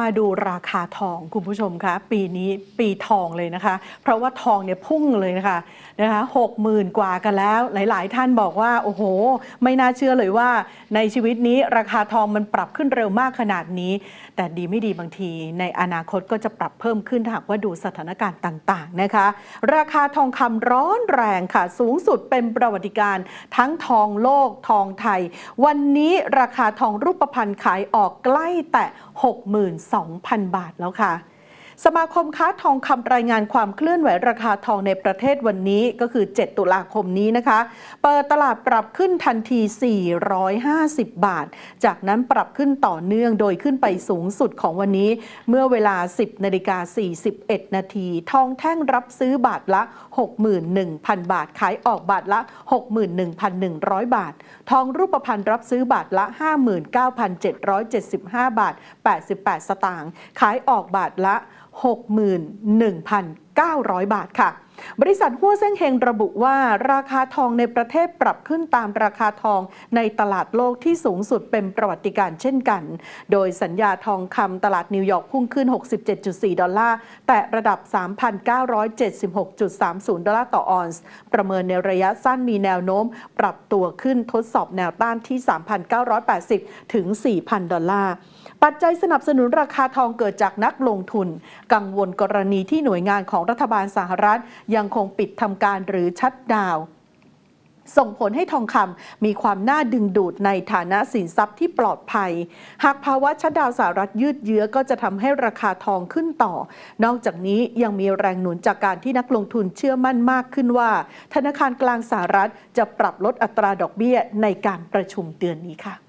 มาดูราคาทองคุณผู้ชมคะปีนี้ปีทองเลยนะคะ เพราะว่าทองเนี่ยพุ่งเลยนะคะนะคะหกหมื่นกว่ากันแล้ว หลาย ๆ ท่านบอกว่า โอ้โห ไม่น่าเชื่อเลยว่า ในชีวิตนี้ราคาทองมันปรับขึ้นเร็วมากขนาดนี้ แต่ดีไม่ดีบางที ในอนาคตก็จะปรับเพิ่มขึ้นหากว่าดูสถานการณ์ต่าง ๆ นะคะ ราคาทองคำร้อนแรงค่ะ สูงสุดเป็นประวัติการณ์ทั้งทองโลกทองไทย วันนี้ราคาทองรูปพรรณขายออกใกล้แต่น2,000 บาทแล้วค่ะ สมาคมค้าทองคำรายงานความเคลื่อนไหวราคาทองในประเทศวันนี้ก็คือ 7 ตุลาคมนี้นะคะ เปิดตลาดปรับขึ้นทันที 450 บาท จากนั้นปรับขึ้นต่อเนื่องโดยขึ้นไปสูงสุดของวันนี้ เมื่อเวลา 10นาฬิกา41 นาทีทองแท่งรับซื้อบาทละ 61,000 บาท ขายออกบาทละ 61,100 บาท ทองรูปพรรณรับซื้อบาทละ 59,775 บาท 88 สตางค์ขายออกบาทละ61,900 บาทค่ะ บริษัทหัวเส้งเฮงระบุว่า ราคาทองในประเทศปรับขึ้นตามราคาทองในตลาดโลกที่สูงสุดเป็นประวัติการ์เช่นกัน โดยสัญญาทองคำตลาดนิวยอร์กพุ่งขึ้น 67.4 ดอลลาร์ แต่ระดับ 3,976.30 ดอลลาร์ต่อออนซ์ ประเมินในระยะสั้นมีแนวโน้ม ปรับตัวขึ้นทดสอบแนวต้านที่ 3,980 ถึง 4,000 ดอลลาร์ปัจจัยสนับสนุนราคาทองเกิดจากนักลงทุน กังวลกรณีที่หน่วยงานของรัฐบาลสหรัฐยังคงปิดทำการหรือชัดดาวส่งผลให้ทองคำมีความน่าดึงดูดในฐานะสินทรัพย์ที่ปลอดภัย หากภาวะชัดดาวสหรัฐยืดเยื้อก็จะทำให้ราคาทองขึ้นต่อ นอกจากนี้ยังมีแรงหนุนจากการที่นักลงทุนเชื่อมั่นมากขึ้นว่า ธนาคารกลางสหรัฐจะปรับลดอัตราดอกเบี้ยในการประชุมเดือนนี้ค่ะ